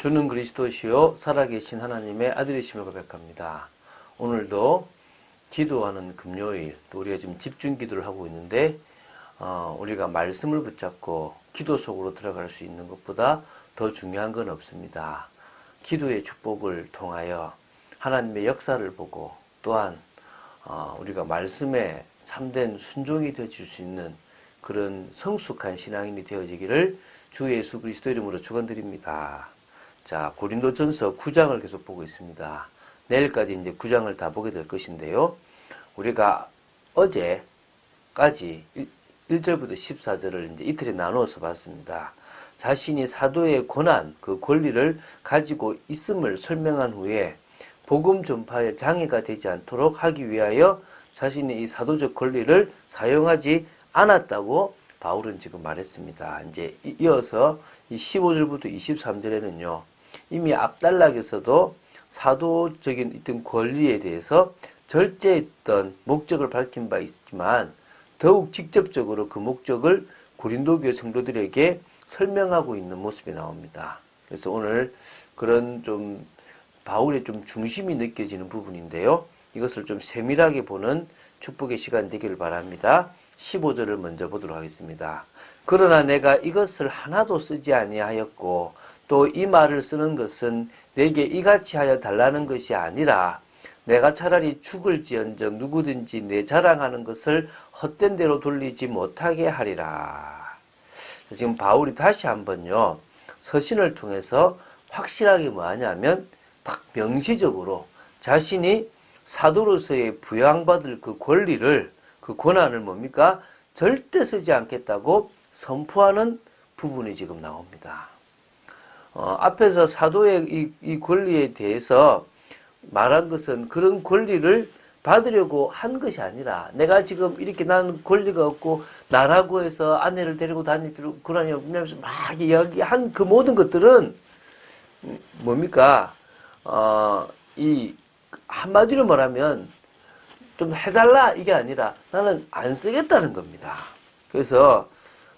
주는 그리스도시요 살아계신 하나님의 아들이심을 고백합니다. 오늘도 기도하는 금요일 또 우리가 지금 집중 기도를 하고 있는데 어, 우리가 말씀을 붙잡고 기도 속으로 들어갈 수 있는 것보다 더 중요한 건 없습니다. 기도의 축복을 통하여 하나님의 역사를 보고 또한 어, 우리가 말씀에 참된 순종이 되어질 수 있는 그런 성숙한 신앙인이 되어지기를 주 예수 그리스도 이름으로 축원드립니다. 자, 고린도전서 9장을 계속 보고 있습니다. 내일까지 이제 9장을 다 보게 될 것인데요. 우리가 어제까지 1 절부터 14절을 이제 이틀에 나누어서 봤습니다. 자신이 사도의 권한, 그 권리를 가지고 있음을 설명한 후에 복음 전파에 장애가 되지 않도록 하기 위하여 자신의 이 사도적 권리를 사용하지 않았다고 바울은 지금 말했습니다. 이제 이어서 이 15절부터 23절에는요. 이미 앞단락에서도 사도적인 어떤 권리에 대해서 절제했던 목적을 밝힌 바 있지만 더욱 직접적으로 그 목적을 고린도 교회 성도들에게 설명하고 있는 모습이 나옵니다. 그래서 오늘 그런 좀 바울의 좀 중심이 느껴지는 부분인데요. 이것을 좀 세밀하게 보는 축복의 시간 되기를 바랍니다. 15절을 먼저 보도록 하겠습니다. 그러나 내가 이것을 하나도 쓰지 아니하였고 또 이 말을 쓰는 것은 내게 이같이 하여 달라는 것이 아니라 내가 차라리 죽을지언정 누구든지 내 자랑하는 것을 헛된 대로 돌리지 못하게 하리라. 지금 바울이 다시 한번요 서신을 통해서 확실하게 뭐하냐면 딱 명시적으로 자신이 사도로서의 부양받을 그 권리를 그 권한을 뭡니까 절대 쓰지 않겠다고 선포하는 부분이 지금 나옵니다. 어, 앞에서 사도의 이, 이 권리에 대해서 말한 것은 그런 권리를 받으려고 한 것이 아니라 내가 지금 이렇게 나는 권리가 없고 나라고 해서 아내를 데리고 다닐 필요 그러냐 하면서 막 이야기한 그 모든 것들은 뭡니까 어, 이 한마디로 말하면 좀 해달라 이게 아니라 나는 안 쓰겠다는 겁니다. 그래서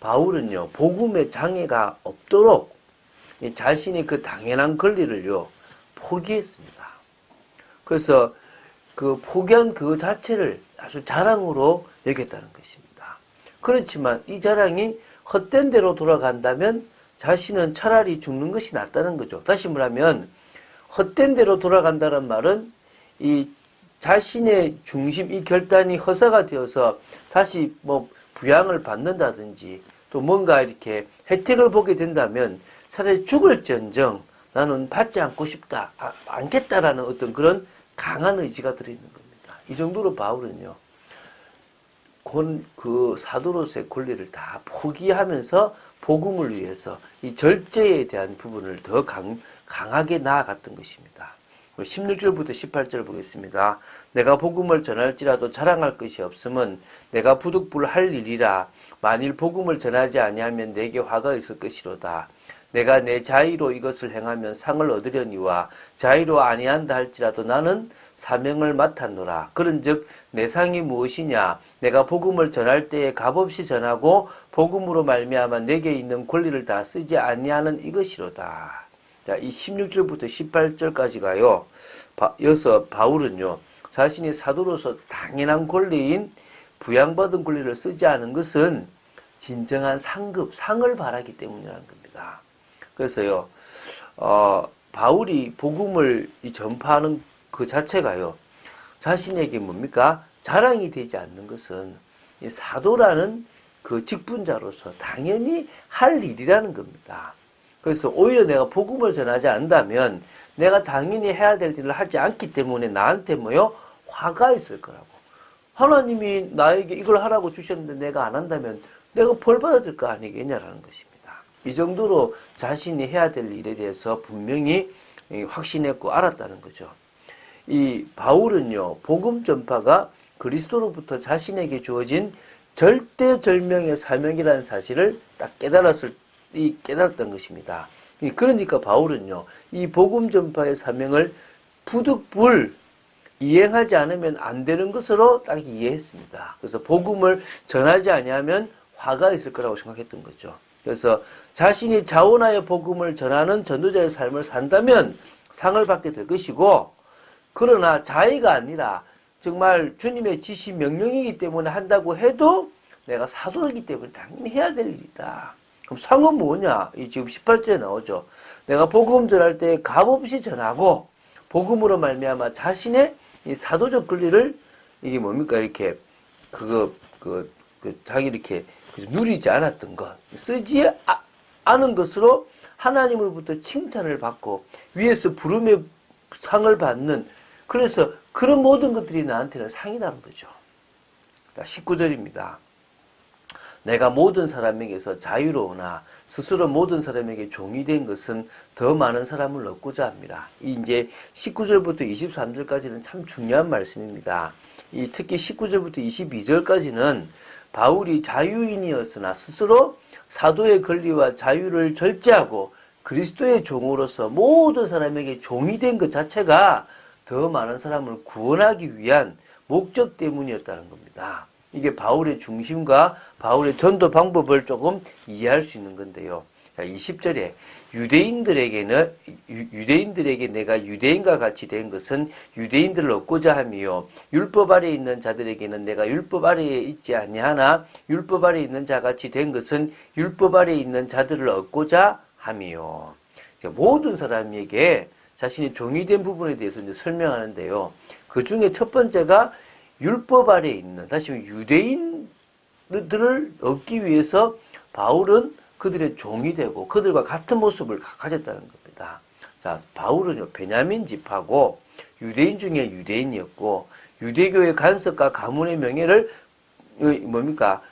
바울은요 복음의 장애가 없도록 자신이 그 당연한 권리를요, 포기했습니다. 그래서 그 포기한 그 자체를 아주 자랑으로 여겼다는 것입니다. 그렇지만 이 자랑이 헛된 대로 돌아간다면 자신은 차라리 죽는 것이 낫다는 거죠. 다시 말하면 헛된 대로 돌아간다는 말은 이 자신의 중심, 이 결단이 허사가 되어서 다시 뭐 부양을 받는다든지 또 뭔가 이렇게 혜택을 보게 된다면 차라리 죽을전정 나는 받지 않고 싶다, 아, 않겠다라는 어떤 그런 강한 의지가 들어있는 겁니다. 이 정도로 바울은요, 권, 그 사도로서의 권리를 다 포기하면서 복음을 위해서 이 절제에 대한 부분을 더 강, 강하게 나아갔던 것입니다. 16절부터 18절 보겠습니다. 내가 복음을 전할지라도 자랑할 것이 없음은 내가 부득불할 일이라 만일 복음을 전하지 아니하면 내게 화가 있을 것이로다. 내가 내 자의로 이것을 행하면 상을 얻으려니와 자의로 아니한다 할지라도 나는 사명을 맡았노라. 그런즉 내 상이 무엇이냐? 내가 복음을 전할 때에 값없이 전하고 복음으로 말미암아 내게 있는 권리를 다 쓰지 아니하는 이것이로다. 자, 이 16절부터 18절까지 가요. 바, 여기서 바울은요. 자신이 사도로서 당연한 권리인 부양받은 권리를 쓰지 않은 것은 진정한 상급, 상을 바라기 때문이라는 겁니다. 그래서요, 어, 바울이 복음을 전파하는 그 자체가요, 자신에게 뭡니까? 자랑이 되지 않는 것은 사도라는 그 직분자로서 당연히 할 일이라는 겁니다. 그래서 오히려 내가 복음을 전하지 않다면 내가 당연히 해야 될 일을 하지 않기 때문에 나한테 뭐요? 화가 있을 거라고. 하나님이 나에게 이걸 하라고 주셨는데 내가 안 한다면 내가 벌 받아들 거 아니겠냐라는 것입니다. 이 정도로 자신이 해야 될 일에 대해서 분명히 확신했고 알았다는 거죠. 이 바울은요, 복음 전파가 그리스도로부터 자신에게 주어진 절대절명의 사명이라는 사실을 딱 깨달았을, 이 깨달았던 것입니다. 그러니까 바울은요, 이 복음 전파의 사명을 부득불 이행하지 않으면 안 되는 것으로 딱 이해했습니다. 그래서 복음을 전하지 아니하면 화가 있을 거라고 생각했던 거죠. 그래서 자신이 자원하여 복음을 전하는 전도자의 삶을 산다면 상을 받게 될 것이고 그러나 자의가 아니라 정말 주님의 지시 명령이기 때문에 한다고 해도 내가 사도이기 때문에 당연히 해야 될 일이다. 그럼 상은 뭐냐? 이 지금 18절에 나오죠. 내가 복음 전할 때 값없이 전하고 복음으로 말미암아 자신의 이 사도적 권리를 이게 뭡니까 이렇게 그거 그, 그 자기 이렇게 누리지 않았던 것 쓰지 아, 않은 것으로 하나님으로부터 칭찬을 받고 위에서 부름의 상을 받는 그래서 그런 모든 것들이 나한테는 상이라는 거죠. 19절입니다. 내가 모든 사람에게서 자유로우나 스스로 모든 사람에게 종이 된 것은 더 많은 사람을 얻고자 합니다. 이 이제 19절부터 23절까지는 참 중요한 말씀입니다. 이 특히 19절부터 22절까지는 바울이 자유인이었으나 스스로 사도의 권리와 자유를 절제하고 그리스도의 종으로서 모든 사람에게 종이 된 것 자체가 더 많은 사람을 구원하기 위한 목적 때문이었다는 겁니다. 이게 바울의 중심과 바울의 전도 방법을 조금 이해할 수 있는 건데요. 자, 20절에 유대인들에게는 유대인들에게 내가 유대인과 같이 된 것은 유대인들을 얻고자 함이요 율법 아래에 있는 자들에게는 내가 율법 아래에 있지 아니하나 율법 아래에 있는 자 같이 된 것은 율법 아래에 있는 자들을 얻고자 함이요 모든 사람에게 자신이 종이 된 부분에 대해서 이제 설명하는데요. 그 중에 첫 번째가 율법 아래에 있는 다시 유대인들을 얻기 위해서 바울은 그들의 종이 되고 그들과 같은 모습을 가졌다는 겁니다. 자, 바울은요, 베냐민 집하고 유대인 중에 유대인이었고 유대교의 간섭과 가문의 명예를 뭡니까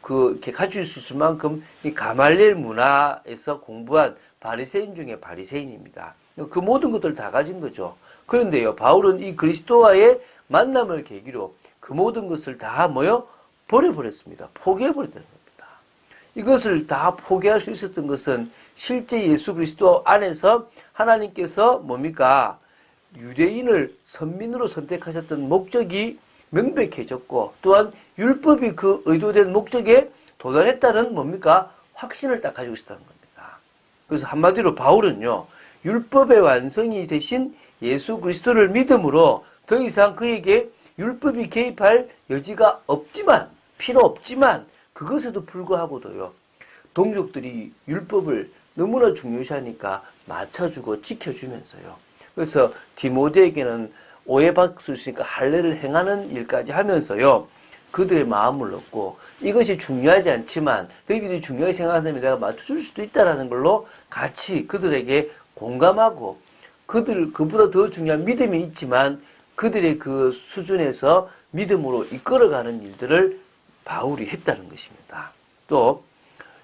그 가질 수 있을 만큼 이 가말렐 문화에서 공부한 바리새인 중에 바리새인입니다. 그 모든 것들 다 가진 거죠. 그런데요, 바울은 이 그리스도와의 만남을 계기로 그 모든 것을 다 뭐요? 버려버렸습니다. 포기해버렸다는 겁니다. 이것을 다 포기할 수 있었던 것은 실제 예수 그리스도 안에서 하나님께서 뭡니까? 유대인을 선민으로 선택하셨던 목적이 명백해졌고 또한 율법이 그 의도된 목적에 도달했다는 뭡니까? 확신을 딱 가지고 있었다는 겁니다. 그래서 한마디로 바울은요, 율법의 완성이 되신 예수 그리스도를 믿음으로 더 이상 그에게 율법이 개입할 여지가 없지만 필요 없지만 그것에도 불구하고도요. 동족들이 율법을 너무나 중요시하니까 맞춰주고 지켜주면서요. 그래서 디모데에게는 오해받을 수 있으니까 할례를 행하는 일까지 하면서요. 그들의 마음을 얻고 이것이 중요하지 않지만 너희들이 중요하게 생각한다면 내가 맞춰줄 수도 있다라는 걸로 같이 그들에게 공감하고 그들 그보다 더 중요한 믿음이 있지만 그들의 그 수준에서 믿음으로 이끌어가는 일들을 바울이 했다는 것입니다. 또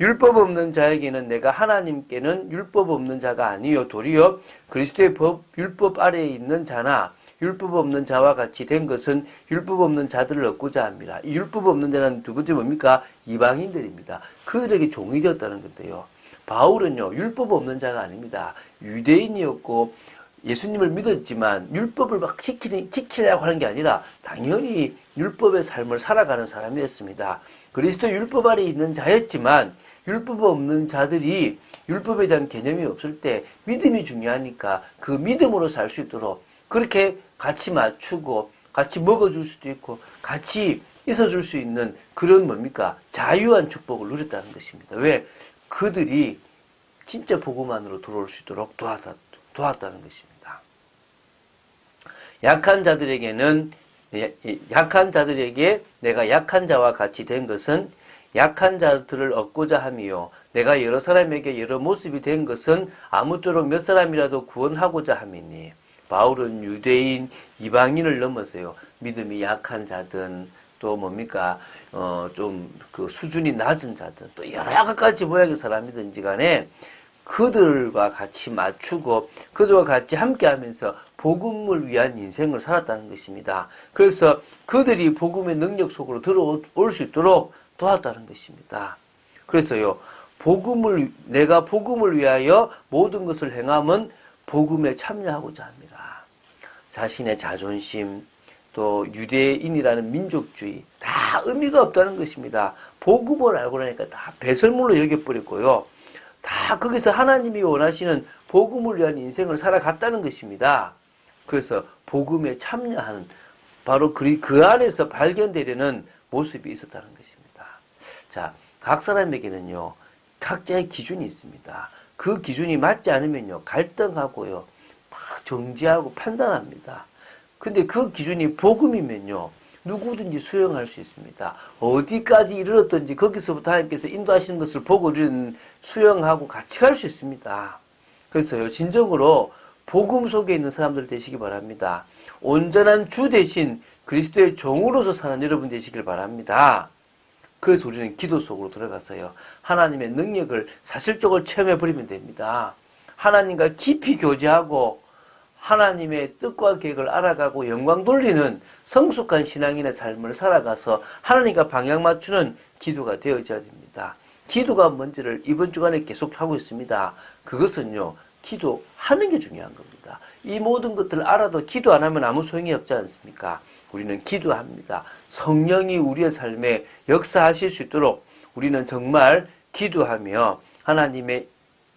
율법 없는 자에게는 내가 하나님께는 율법 없는 자가 아니요 도리어 그리스도의 법 율법 아래에 있는 자나 율법 없는 자와 같이 된 것은 율법 없는 자들을 얻고자 합니다. 이 율법 없는 자는 두 번째 뭡니까? 이방인들입니다. 그들에게 종이 되었다는 건데요. 바울은요, 율법 없는 자가 아닙니다. 유대인이었고, 예수님을 믿었지만 율법을 막 지키니, 지키려고 하는 게 아니라 당연히 율법의 삶을 살아가는 사람이었습니다. 그리스도 율법 아래 있는 자였지만 율법 없는 자들이 율법에 대한 개념이 없을 때 믿음이 중요하니까 그 믿음으로 살 수 있도록 그렇게 같이 맞추고 같이 먹어줄 수도 있고 같이 있어줄 수 있는 그런 뭡니까 자유한 축복을 누렸다는 것입니다. 왜 그들이 진짜 복음 안으로 들어올 수 있도록 도왔다, 도왔다는 것입니다. 약한 자들에게는 약한 자들에게 내가 약한 자와 같이 된 것은 약한 자들을 얻고자 함이요. 내가 여러 사람에게 여러 모습이 된 것은 아무쪼록 몇 사람이라도 구원하고자 함이니. 바울은 유대인, 이방인을 넘어서요. 믿음이 약한 자든 또 뭡니까 어 좀 그 수준이 낮은 자든 또 여러 가지 모양의 사람이든지 간에 그들과 같이 맞추고 그들과 같이 함께하면서 복음을 위한 인생을 살았다는 것입니다. 그래서 그들이 복음의 능력 속으로 들어올 수 있도록 도왔다는 것입니다. 그래서요, 복음을, 내가 복음을 위하여 모든 것을 행함은 복음에 참여하고자 합니다. 자신의 자존심, 또 유대인이라는 민족주의 다 의미가 없다는 것입니다. 복음을 알고 나니까 다 배설물로 여겨버렸고요. 다 거기서 하나님이 원하시는 복음을 위한 인생을 살아갔다는 것입니다. 그래서 복음에 참여하는 바로 그, 그 안에서 발견되려는 모습이 있었다는 것입니다. 자, 각 사람에게는요, 각자의 기준이 있습니다. 그 기준이 맞지 않으면요, 갈등하고요, 막 정지하고 판단합니다. 근데 그 기준이 복음이면요, 누구든지 수용할 수 있습니다. 어디까지 이르렀든지 거기서부터 하나님께서 인도하시는 것을 보고 우리는 수용하고 같이 갈 수 있습니다. 그래서요, 진정으로 복음 속에 있는 사람들 되시기 바랍니다. 온전한 주 대신 그리스도의 종으로서 사는 여러분 되시길 바랍니다. 그래서 우리는 기도 속으로 들어가서요. 하나님의 능력을 사실적으로 체험해 버리면 됩니다. 하나님과 깊이 교제하고 하나님의 뜻과 계획을 알아가고 영광 돌리는 성숙한 신앙인의 삶을 살아가서 하나님과 방향 맞추는 기도가 되어져야 됩니다. 기도가 뭔지를 이번 주간에 계속 하고 있습니다. 그것은요, 기도하는 게 중요한 겁니다. 이 모든 것들을 알아도 기도 안 하면 아무 소용이 없지 않습니까? 우리는 기도합니다. 성령이 우리의 삶에 역사하실 수 있도록 우리는 정말 기도하며 하나님의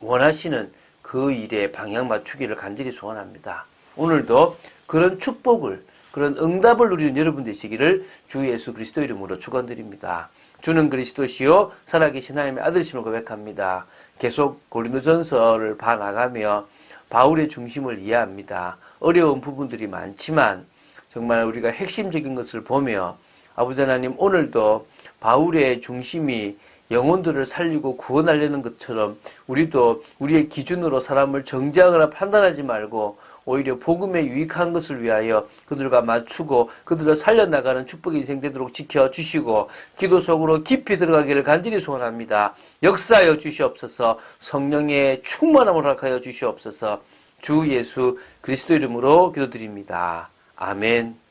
원하시는 그 일에 방향 맞추기를 간절히 소원합니다. 오늘도 그런 축복을 그런 응답을 누리는 여러분 되시기를 주 예수 그리스도 이름으로 축원드립니다. 주는 그리스도시요 살아계신 하나님의 아들심을 고백합니다. 계속 고린도전서를 봐 나가며 바울의 중심을 이해합니다. 어려운 부분들이 많지만 정말 우리가 핵심적인 것을 보며 아버지 하나님 오늘도 바울의 중심이 영혼들을 살리고 구원하려는 것처럼 우리도 우리의 기준으로 사람을 정죄하거나 판단하지 말고 오히려 복음에 유익한 것을 위하여 그들과 맞추고 그들을 살려나가는 축복의 인생 되도록 지켜주시고 기도 속으로 깊이 들어가기를 간절히 소원합니다. 역사하여 주시옵소서 성령의 충만함을 허락하여 주시옵소서 주 예수 그리스도 이름으로 기도드립니다. 아멘